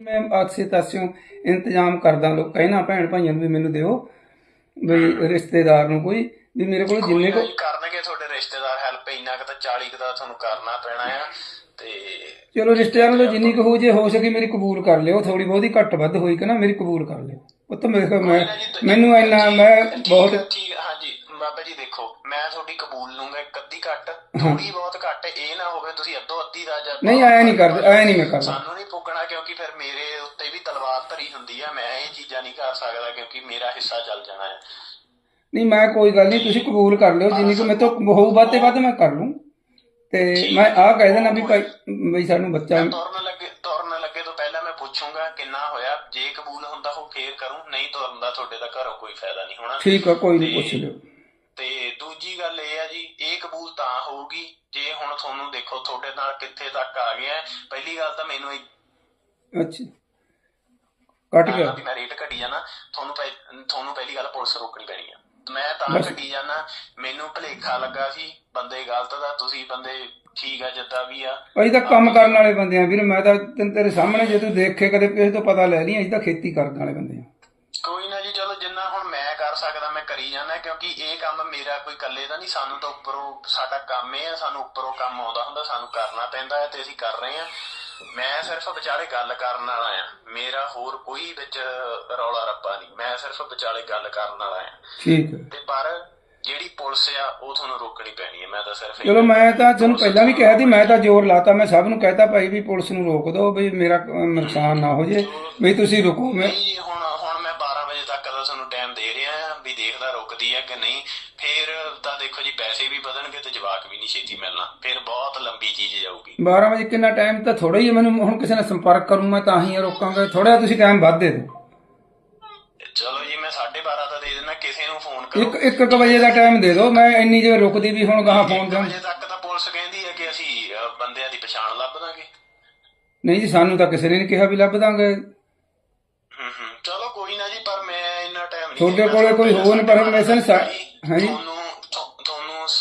ਮੈਂ ਆਸੇ ਤਾਸਿਓਂ ਇੰਤਜ਼ਾਮ ਕਰਦਾ ਲੋਕ ਕਹਿਣਾ ਭੈਣ ਭਾਈਆਂ ਨੂੰ ਵੀ ਮੈਨੂੰ ਦਿਓ ਵੀ ਰਿਸ਼ਤੇਦਾਰ ਨੂੰ ਕੋਈ ਵੀ ਮੇਰੇ ਕੋਲ ਜਿੰਨੇ ਕੋ ਕਰਨਗੇ ਤੁਹਾਡੇ ਰਿਸ਼ਤੇਦਾਰ ਹੈਲਪ ਇੰਨਾ ਕਿ ਤਾਂ 40 ਕੁ ਦਾ ਤੁਹਾਨੂੰ ਕਰਨਾ ਪੈਣਾ ਆ ਤੇ ਚਲੋ ਰਿਸ਼ਤੇਦਾਰਾਂ ਤੋਂ ਜਿੰਨੀ ਕੁ ਹੋ ਜੇ ਹੋ ਸਕੇ ਮੇਰੀ ਕਬੂਲ ਕਰ ਲਿਓ ਥੋੜੀ ਬਹੁਤੀ ਘੱਟ ਵੱਧ ਹੋਈ ਕਿ ਨਾ ਮੇਰੀ ਕਬੂਲ ਕਰ ਲਿਓ। ਉਹ ਤਾਂ ਮੇਰੇ ਕੋਲ ਮੈਂ ਮੈਨੂੰ ਇੰਨਾ ਮੈਂ ਬਹੁਤ ਠੀਕ- ਹਾਂਜੀ ਬਾਬਾ ਜੀ ਦੇਖੋ ਮੈਂ ਤੁਹਾਡੀ ਕਬੂਲ ਲੂੰਗਾ ਇੱਕ ਅੱਧੀ ਘੱਟ ਥੋੜੀ ਬਹੁਤ ਘੱਟ ਇਹ ਨਾ ਹੋਵੇ ਤੁਸੀਂ ਅੱਧੋ ਅੱਧੀ ਦਾ ਜਾਂ ਨਹੀਂ ਆਇਆ ਨਹੀਂ ਕਰਦੇ ਆਇਆ ਨਹੀਂ ਮੈਂ ਕਰਦਾ। ਸਾਨੂੰ ਕਿਉਂਕਿ ਫਿਰ ਮੇਰੇ ਉੱਤੇ ਵੀ ਤਲਵਾਰ ਧਰੀ ਹੁੰਦੀ ਆ ਮੈਂ ਇਹ ਚੀਜ਼ਾਂ ਨਹੀਂ ਕਰ ਸਕਦਾ ਕਿਉਂਕਿ ਮੇਰਾ ਹਿੱਸਾ ਚੱਲ ਜਾਣਾ ਹੈ ਨਹੀਂ ਮੈਂ ਕੋਈ ਗੱਲ ਨਹੀਂ ਤੁਸੀਂ ਕਬੂਲ ਕਰ ਲਿਓ ਜਿੰਨੀ ਕੁ ਮੇਰੇ ਤੋਂ ਹੋਊ ਵੱਧ ਤੇ ਵੱਧ ਮੈਂ ਕਰ ਲੂੰ। ਤੇ ਮੈਂ ਆਹ ਕਹਿ ਦੇਣਾ ਵੀ ਭਾਈ ਵੀ ਸਾਨੂੰ ਬੱਚਾ ਤੁਰਨ ਲੱਗੇ ਤੁਰਨ ਲੱਗੇ ਤੋਂ ਪਹਿਲਾਂ ਮੈਂ ਪੁੱਛੂੰਗਾ ਕਿੰਨਾ ਹੋਇਆ ਜੇ ਕਬੂਲ ਹੁੰਦਾ ਹੋ ਫੇਰ ਕਰੂੰ ਨਹੀਂ ਤੁਰਨ ਦਾ ਤੁਹਾਡੇ ਦਾ ਘਰੋਂ ਕੋਈ ਫਾਇਦਾ ਨਹੀਂ ਹੋਣਾ। ਠੀਕ ਆ ਕੋਈ ਨਹੀਂ ਪੁੱਛ ਲਿਓ। ਤੇ ਦੂਜੀ ਗੱਲ ਇਹ ਆ ਜੀ ਇਹ ਕਬੂਲ ਤਾਂ ਹੋਊਗੀ ਜੇ ਹੁਣ ਤੁਹਾਨੂੰ ਦੇਖੋ ਤੁਹਾਡੇ ਨਾਲ ਕਿੱਥੇ ਤੱਕ ਆ ਗਿਆ ਹੈ। ਪਹਿਲੀ ਗੱਲ ਤਾਂ ਮੈਨੂੰ ਅੱਛਾ। ਕੱਟ ਗਿਆ। ਮੈਂ ਰੇਟ ਘਟੀ ਜਾਣਾ ਤੁਹਾਨੂੰ ਪਹਿ- ਤੁਹਾਨੂੰ ਪਹਿਲੀ ਗੱਲ ਪੁਲਿਸ ਰੋਕਣੀ ਪੈਣੀ ਆ। ਮੈਂ ਤਾਂ ਬਸ। ਘਟੀ ਜਾਣਾ ਮੈਨੂੰ ਭਲੇਖਾ ਲੱਗਾ ਸੀ ਬੰਦੇ ਗਲਤ ਦਾ ਤੁਸੀਂ ਬੰਦੇ ਠੀਕ ਆ ਜਿੱਦਾਂ ਵੀ ਆ। ਅਸੀਂ ਤਾਂ ਕੰਮ ਕਰਨ ਵਾਲੇ ਬੰਦੇ ਆ ਵੀਰ ਮੈਂ ਤਾਂ ਤੈਨੂੰ ਤੇਰੇ ਸਾਹਮਣੇ ਜੇ ਤੂੰ ਦੇਖੇ ਕਦੇ ਕਿਸੇ ਤੋਂ ਪਤਾ ਲੈ ਲਈ ਅਸੀਂ ਤਾਂ ਖੇਤੀ ਕਰਨ ਵਾਲੇ ਬੰਦੇ ਆ। ਕੋਈ ਨਾ ਜੀ ਚਲੋ ਜਿੰਨਾ ਹੁਣ ਮੈਂ ਕਰ ਸਕਦਾ ਮੈਂ ਕਰੀ ਜਾਣਾ ਕਿਉਂਕਿ ਇਹ ਕੰਮ ਮੇਰਾ ਕੋਈ ਇਕੱਲੇ ਦਾ ਨਹੀਂ ਸਾਨੂੰ ਤਾਂ ਉੱਪਰੋਂ ਸਾਡਾ ਕੰਮ ਇਹ ਆ ਸਾਨੂੰ ਉੱਪਰੋਂ ਕੰਮ ਆਉਂਦਾ ਹੁੰਦਾ ਸਾਨੂੰ ਕਰਨਾ ਪੈਂਦਾ ਹੈ ਤੇ ਅਸੀਂ ਕਰ ਰਹੇ ਆ ਮੈਂ ਸਿਰਫ ਵਿਚਾਲੇ ਗੱਲ ਕਰਨ ਵਾਲਾ ਆ ਮੇਰਾ ਹੋਰ ਕੋਈ ਵਿੱਚ ਰੌਲਾ ਰੱਪਾ ਨਹੀਂ। ਮੈਂ ਸਿਰਫ ਵਿਚਾਲੇ ਗੱਲ ਕਰਨ ਵਾਲਾ ਆ ਠੀਕ ਹੈ। ਤੇ ਪਰ ਜਿਹੜੀ ਪੁਲਿਸ ਆ ਉਹ ਤੁਹਾਨੂੰ ਰੋਕਣੀ ਪੈਣੀ ਹੈ। ਮੈਂ ਤਾਂ ਸਿਰਫ ਚਲੋ ਮੈਂ ਤਾਂ ਤੁਹਾਨੂੰ ਪਹਿਲਾਂ ਵੀ ਕਿਹਾ ਸੀ ਮੈਂ ਤਾਂ ਜ਼ੋਰ ਲਾਤਾ। ਮੈਂ ਸਭ ਨੂੰ ਕਹਿਤਾ ਭਾਈ ਵੀ ਪੁਲਿਸ ਨੂੰ ਰੋਕ ਦਿਓ ਵੀ ਮੇਰਾ ਨੁਕਸਾਨ ਨਾ ਹੋ ਜੇ। ਵੀ ਤੁਸੀਂ ਰੁਕੋ। ਮੈਂ ਨਹੀਂ ਹੁਣ ਦੇ ਰਿਹਾ ਵੀ ਦੇਖਦਾ ਰੁਕਦੀ ਆ ਕਿ ਨਹੀਂ। ਫਿਰ ਤਾਂ ਦੇਖੋ ਜੀ ਪੈਸੇ ਵੀ ਵਧਣਗੇ ਤੇ ਜਵਾਕ ਵੀ ਨਹੀਂ ਛੇਤੀ ਮਿਲਣਾ। ਫਿਰ ਬਹੁਤ ਲੰਬੀ ਚੀਜ਼ ਜਾਊਗੀ। 12 ਵਜੇ ਕਿੰਨਾ ਟਾਈਮ ਤਾਂ ਥੋੜਾ ਹੀ ਹੈ, ਮੈਨੂੰ। ਹੁਣ ਕਿਸੇ ਨਾਲ ਸੰਪਰਕ ਕਰੂੰ ਮੈਂ ਤਾਂ ਹੀ ਰੋਕਾਂਗਾ। ਥੋੜਾ ਤੁਸੀਂ ਟਾਈਮ ਵੱਧ ਦੇ ਦਿਓ। ਚਲੋ ਜੀ ਮੈਂ 12:30 ਦਾ ਦੇ ਦਿੰਦਾ। ਕਿਸੇ ਨੂੰ ਫੋਨ ਕਰੋ। ਇੱਕ ਇੱਕ ਕੁ ਵਜੇ ਦਾ ਟਾਈਮ ਦੇ ਦਿਓ। ਮੈਂ ਇੰਨੀ ਜੇ ਰੁਕਦੀ ਵੀ ਹੁਣ ਗਾਹਾਂ ਫੋਨ ਕਰ ਵਜੇ ਤੱਕ ਤਾਂ ਪੁਲਿਸ ਕਹਿੰਦੀ ਹੈ ਕਿ ਅਸੀਂ ਬੰਦਿਆਂ ਦੀ ਪਛਾਣ ਲੱਭ ਦਾਂਗੇ। ਨਹੀਂ ਜੀ ਸਾਨੂੰ ਤਾਂ ਕਿਸੇ ਨੇ ਨਹੀਂ ਕਿਹਾ ਵੀ ਲੱਭ ਦਾਂਗੇ। ਤੁਹਾਡੇ। ਕੋਲੇ ਕੋਈ ਹੋਰ ਬਾਰਾਂ ਹਾਂਜੀ। ਤੁਹਾਨੂੰ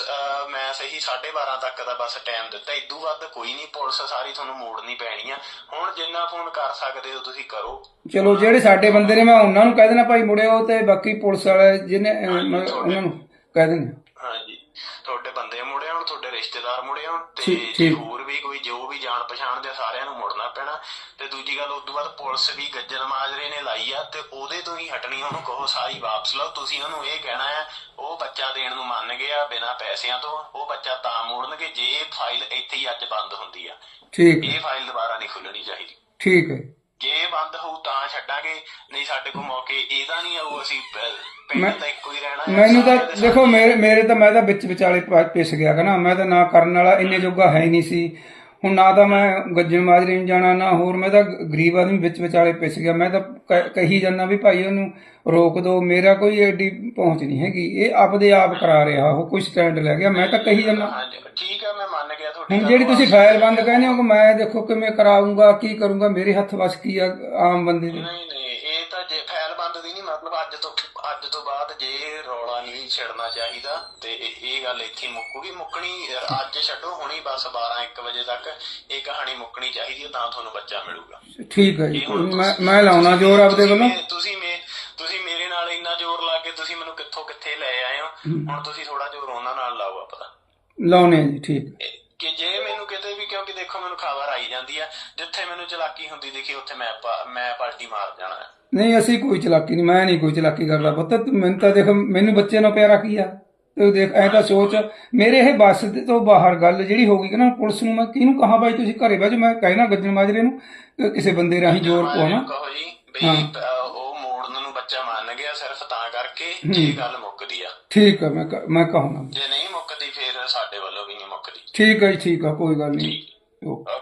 ਅਹ ਮੈਂ ਸਹੀ 12:30 ਤੱਕ ਦਾ ਬਸ ਟਾਈਮ ਦਿੱਤਾ ਇਦੋਂ ਵੱਧ ਕੋਈ ਨਹੀਂ ਪੁਲਿਸ ਸਾਰੀ ਤੁਹਾਨੂੰ ਮੋੜਨੀ ਪੈਣੀ ਆ ਹੁਣ ਜਿੰਨਾ ਫੋਨ ਕਰ ਸਕਦੇ ਹੋ ਤੁਸੀਂ ਕਰੋ ਚਲੋ ਜਿਹੜੇ ਸਾਡੇ ਬੰਦੇ ਨੇ ਮੈਂ ਉਹਨਾਂ ਨੂੰ ਕਹਿ ਦੇਣਾ ਭਾਈ ਮੁੜਿਓ ਤੇ ਬਾਕੀ ਪੁਲਿਸ ਵਾਲੇ ਜਿਹਨੇ ਅਹ, ਮੈਂ ਉਹਨਾਂ ਨੂੰ ਕਹਿ ਦੇਣਾ ਹਾਂਜੀ ਤੁਹਾਡੇ ਬੰਦੇ ਮੁੜੇ ਆਉਣ ਤੁਹਾਡੇ ਰਿਸ਼ਤੇਦਾਰ ਮੁੜੇ ਆਉਣ ਤੇ ਠੀਕ- ਜੇ ਠੀਕ। ਹੋਰ ਵੀ ਕੋਈ ਜੋ ਵੀ ਜਾਣ ਪਛਾਣ ਦੇ ਸਾਰਿਆਂ ਨੂੰ ਮੁੜਨਾ ਪੈਣਾ। ਤੇ ਦੂਜੀ ਗੱਲ ਉਸ ਤੋਂ ਬਾਅਦ ਪੁਲਿਸ ਵੀ ਗੱਜਰ ਮਾਜਰੇ ਨੇ ਲਾਈ ਆ ਤੇ ਉਹਦੇ ਤੋਂ ਹੀ ਹਟਣੀ ਉਹਨੂੰ ਕਹੋ ਸਾਰੀ ਵਾਪਸ ਲਓ। ਤੁਸੀਂ ਉਹਨੂੰ ਇਹ ਕਹਿਣਾ ਆ ਉਹ ਬੱਚਾ ਦੇਣ ਨੂੰ ਮੰਨ ਗਿਆ ਬਿਨਾਂ ਪੈਸਿਆਂ ਤੋਂ ਉਹ ਬੱਚਾ ਤਾਂ ਮੋੜਨਗੇ ਜੇ ਇਹ ਫਾਈਲ ਇੱਥੇ ਹੀ ਅੱਜ ਬੰਦ ਹੁੰਦੀ ਆ। ਠੀਕ ਹੈ। ਇਹ ਫਾਈਲ ਦੁਬਾਰਾ ਨਹੀਂ ਖੁੱਲਣੀ ਚਾਹੀਦੀ। ਠੀਕ ਹੈ। ਜੇ ਇਹ ਬੰਦ ਹੋਊ ਤਾਂ ਛੱਡਾਂਗੇ ਨਹੀਂ ਸਾਡੇ ਕੋਲ ਮੌਕੇ ਇਹਦਾ ਨਹੀਂ ਆਊ ਅਸੀਂ ਪ- ਮੈਂ- ਪਿੰਡ ਤਾਂ ਇੱਕੋ। ਮੈਨੂੰ ਤਾਂ ਦੇਖੋ ਮੇਰੇ ਮੇਰੇ ਤਾਂ ਮੈਂ ਤਾਂ ਵਿੱਚ ਵਿਚਾਲੇ ਪ- ਪਿਸ ਗਿਆ ਕਿ ਨਾ। ਮੈਂ ਤਾਂ ਨਾ ਕਰਨ ਵਾਲਾ ਇੰਨੇ ਜੋਗਾ ਹੈ ਹੀ ਨਹੀਂ ਸੀ। ਹੁਣ ਨਾ ਤਾਂ ਮੈਂ ਗੱਜਣ ਮਾਜਰੇ ਨੂੰ ਜਾਣਾ ਨਾ ਹੋਰ ਮੈਂ ਤਾਂ ਗ- ਗਰੀਬ ਆਦਮੀ ਵਿੱਚ ਵਿਚਾਲੇ ਪਿਸ ਗਿਆ। ਮੈਂ ਤਾਂ ਕ- ਕਹੀ ਜਾਂਦਾ ਵੀ ਭਾਈ ਉਹਨੂੰ ਰੋਕ ਦਿਓ ਮੇਰਾ ਕੋਈ ਐਡੀ ਪਹੁੰਚ ਨਹੀਂ ਹੈਗੀ। ਇਹ ਆਪਦੇ ਆਪ ਕਰਾ ਰਿਹਾ ਉਹ ਕੋਈ ਸਟੈਂਡ ਲੈ ਗਿਆ। ਮੈਂ ਤਾਂ ਕਹੀ ਜਾਂਦਾ। ਹਾਂਜੀ ਠੀਕ ਹੈ ਮੈਂ ਮੰਨ ਗਿਆ ਤੁਹਾਡੀ ਹੁਣ ਗੱਲ ਜਿਹੜੀ ਤੁਸੀਂ। ਫਾਈਲ ਬੰਦ ਕਹਿੰਦੇ ਹੋ ਕਿ ਮੈਂ ਦੇਖੋ ਕਿਵੇਂ ਕਰਾਉਂਗਾ ਕੀ ਕਰੂੰਗਾ ਮੇਰੇ ਹੱਥ ਵਸ ਕੀ ਆ ਆਮ ਬੰਦੇ ਦੇ? ਨਹੀਂ ਨਹੀਂ ਇਹ ਤਾਂ ਜੇ ਫਾਈਲ ਬੰਦ ਦੀ ਨਹੀਂ ਮਤਲਬ ਅੱਜ ਤੋਂ ਅੱਜ ਤੋਂ ਬਾਅਦ ਜੇ ਰੌਲਾ ਨਹੀਂ ਛਿੜਨਾ ਚਾਹੀਦਾ ਤੇ ਇਹ ਗੱਲ ਇੱਥੇ ਮੁੱਕੂਗੀ। ਮੁੱਕਣੀ ਅੱਜ ਛੱਡੋ ਹੁਣੀ ਬਸ 12 1 ਵਜੇ ਤੱਕ ਇਹ ਕਹਾਣੀ ਮੁੱਕਣੀ ਚਾਹੀਦੀ ਹੈ ਤਾਂ ਤੁਹਾਨੂੰ ਬੱਚਾ ਮਿਲੂਗਾ। ਠੀਕ ਹੈ ਜੀ। ਮੈਂ ਲਾਉਣਾ ਜ਼ੋਰ ਆਪਦੇ ਵੱਲੋਂ? ਤੁਸੀਂ ਮੇ ਤੁਸੀਂ ਮੇਰੇ ਨਾਲ ਇੰਨਾ ਜ਼ੋਰ ਲਾ ਕੇ ਤੁਸੀਂ ਮੈਨੂੰ ਕਿੱਥੋਂ ਕਿੱਥੇ ਲੈ ਆਏ ਹੋ? ਹੁਣ ਤੁਸੀਂ ਥੋੜਾ ਜ਼ੋਰ ਉਹਨਾਂ ਨਾਲ ਲਾਓ ਆਪਦਾ। ਲਾਉਣੇ ਜੀ ਠੀਕ। ਕਿ ਜੇ ਮੈਨੂੰ ਦੇਖੋ ਮੈਨੂੰ ਖਬਰ ਆਈ ਜਾਂਦੀ ਆ ਜਿੱਥੇ ਮੈਨੂੰ ਚਲਾਕੀ ਹੁੰਦੀ ਦੇਖੀ ਉੱਥੇ ਮੈਂ ਪਾ- ਮੈਂ ਪਲਟੀ ਮਾਰ ਜਾਣਾ। ਹੈ। ਨਹੀਂ ਅਸੀਂ ਕੋਈ ਚਲਾਕੀ ਨਹੀਂ ਮੈਂ ਨਹੀਂ ਕੋਈ ਚਲਾਕੀ ਕਰਦਾ ਪੁੱਤ। ਤੂੰ ਮੈਨੂੰ ਤਾਂ ਦੇਖ ਮੈਨੂੰ ਬੱਚੇ ਨਾਲ ਪਿਆਰਾ ਕੀ ਆ? ਤੂੰ ਦੇਖ ਐ ਤਾਂ ਸੋਚ ਮੇਰੇ ਇਹ ਬੱਸ ਦੇ ਤੋਂ ਬਾਹਰ ਗੱਲ ਜਿਹੜੀ ਹੋ ਗਈ ਕਿ ਨਾ ਪੁਲਿਸ ਨੂੰ ਮੈਂ ਕਿਹਨੂੰ ਕਹਾਂ ਬਾਈ ਤੁਸੀਂ ਘਰੇ ਬਹਿ ਜਾਓ ਮੈਂ ਕਹਿਣਾ ਗੱਜਣ ਮਾਜਰੇ ਨੂੰ ਕਿ ਕਿਸੇ ਬੰਦੇ ਰਾਹੀਂ ਜ਼ੋਰ ਪਵਾਉਣਾ ਕਹੋ ਜੀ ਵੀ ਅਹ, ਉਹ ਮੋੜਨ ਨੂੰ ਬੱਚਾ ਮੰਨ ਗਿਆ ਸਿਰਫ ਤਾਂ ਕਰਕੇ ਜੇ ਗੱਲ ਮੁੱਕਦੀ ਆ। ਠੀਕ ਹੈ ਮੈਂ ਕ- ਮੈਂ ਕਹੂੰਗਾ। ਜੇ ਨਹੀਂ ਮੁੱਕਦੀ ਫਿਰ ਸਾਡੇ ਵੱਲੋਂ ਵੀ ਨਹੀਂ ਮੁੱਕਦੀ। ਠੀਕ ਹੈ ਜੀ ਠੀਕ ਆ ਕੋਈ ਗੱਲ ਨਹੀਂ। Yok.